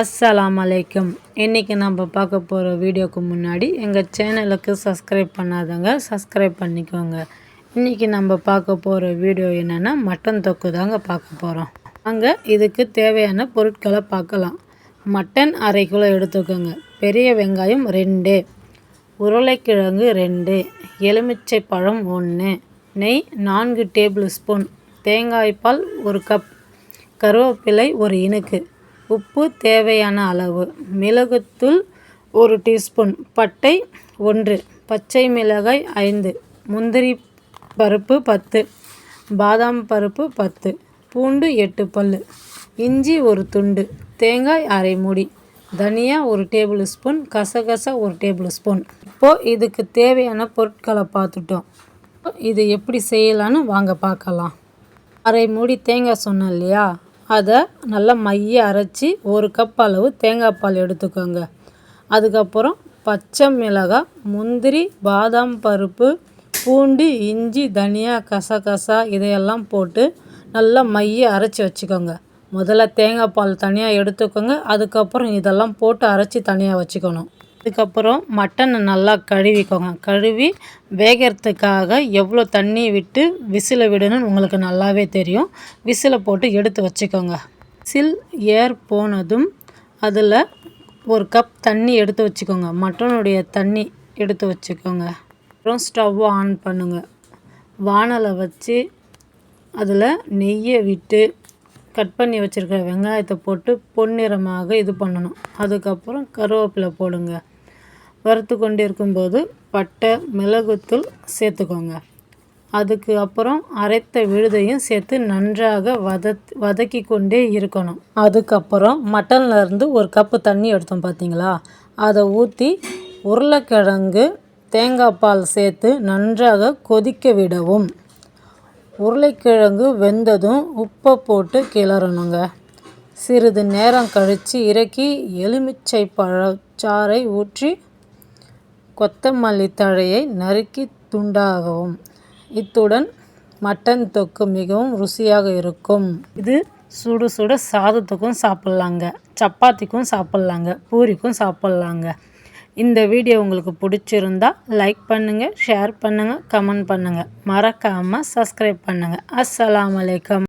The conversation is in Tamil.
அஸ்ஸலாம் அலைக்கும் இன்றைக்கி நம்ம பார்க்க போகிற வீடியோக்கு முன்னாடி எங்கள் சேனலுக்கு சப்ஸ்கிரைப் பண்ணாதவங்க சப்ஸ்கிரைப் பண்ணிக்கோங்க. இன்றைக்கி நம்ம பார்க்க போகிற வீடியோ என்னென்னா மட்டன் தொக்கு தாங்க பார்க்க போகிறோம் அங்கே இதுக்கு தேவையான பொருட்களை பார்க்கலாம். மட்டன் அரை கிலோ எடுத்துக்கோங்க. பெரிய வெங்காயம் ரெண்டு உருளைக்கிழங்கு ரெண்டு எலுமிச்சை பழம் ஒன்று நெய் நான்கு டேபிள் ஸ்பூன் தேங்காய்பால் ஒரு கப் கருவேப்பிலை ஒரு இனுக்கு. உப்பு தேவையான அளவு. மிளகுத்தூள் ஒரு டீஸ்பூன். பட்டை ஒன்று. பச்சை மிளகாய் ஐந்து. முந்திரி பருப்பு பத்து. பாதாம் பருப்பு பத்து. பூண்டு எட்டு பல் இஞ்சி ஒரு துண்டு. தேங்காய் அரை மூடி. தனியா ஒரு டேபிள் ஸ்பூன். கசகசா ஒரு டேபிள் ஸ்பூன். இப்போது இதுக்கு தேவையான பொருட்களை பார்த்துட்டோம். இது எப்படி செய்யலான்னு வாங்க பார்க்கலாம். அரை மூடி தேங்காய் சொன்னேன் இல்லையா? அதை நல்லா மைய அரைச்சி ஒரு கப் அளவு தேங்காய் பால் எடுத்துக்கோங்க. அதுக்கப்புறம் பச்சை மிளகாய் முந்திரி பாதாம் பருப்பு பூண்டு இஞ்சி தனியா கசகசா இதையெல்லாம் போட்டு நல்லா மைய அரைச்சி வச்சுக்கோங்க. முதல்ல தேங்காய் பால் தனியாக எடுத்துக்கோங்க. அதுக்கப்புறம் இதெல்லாம் போட்டு அரைச்சி தனியாக வச்சுக்கணும். அதுக்கப்புறம் மட்டனை நல்லா கழுவிக்கோங்க. கழுவி வேகிறதுக்காக எவ்வளோ தண்ணி விட்டு விசிலை விடணும்னு உங்களுக்கு நல்லாவே தெரியும். விசிலை போட்டு எடுத்து வச்சுக்கோங்க. சில் ஏர் போனதும் அதில் ஒரு கப் தண்ணி எடுத்து வச்சுக்கோங்க. மட்டனுடைய தண்ணி எடுத்து வச்சுக்கோங்க. அப்புறம் ஸ்டவ் ஆன் பண்ணுங்கள் வானலை வச்சு அதில் நெய்யை விட்டு கட் பண்ணி வச்சுருக்க வெங்காயத்தை போட்டு பொன்னிறமாக இது பண்ணணும். அதுக்கப்புறம் கருவேப்பிலை போடுங்க. வறுத்து கொண்டிருக்கும் இருக்கும்போது பட்டை மிளகுத்தூள் சேர்த்துக்கோங்க. அதுக்கு அப்புறம் அரைத்த விழுதையும் சேர்த்து நன்றாக வதத் வதக்கி கொண்டே இருக்கணும். அதுக்கப்புறம் மட்டன்லேருந்து ஒரு கப்பு தண்ணி எடுத்தோம் பார்த்தீங்களா அதை ஊற்றி உருளைக்கிழங்கு தேங்காய் பால் சேர்த்து நன்றாக கொதிக்க விடவும். உருளைக்கிழங்கு வெந்ததும் உப்பை போட்டு கிளறணுங்க. சிறிது நேரம் கழித்து இறக்கி எலுமிச்சை பழச்சாறை ஊற்றி கொத்தமல்லி தழையை நறுக்கி துண்டாகவும். இத்துடன் மட்டன் தொக்கு மிகவும் ருசியாக இருக்கும். இது சுடு சுட சாதத்துக்கும் சாப்பிட்லாங்க. சப்பாத்திக்கும் சாப்பிட்லாங்க. பூரிக்கும் சாப்பிட்லாங்க. இந்த வீடியோ உங்களுக்கு பிடிச்சிருந்தா லைக் பண்ணுங்கள் ஷேர் பண்ணுங்கள் கமெண்ட் பண்ணுங்கள் மறக்காமல் சப்ஸ்கிரைப் பண்ணுங்கள் அஸ்ஸலாம் வலைக்கம்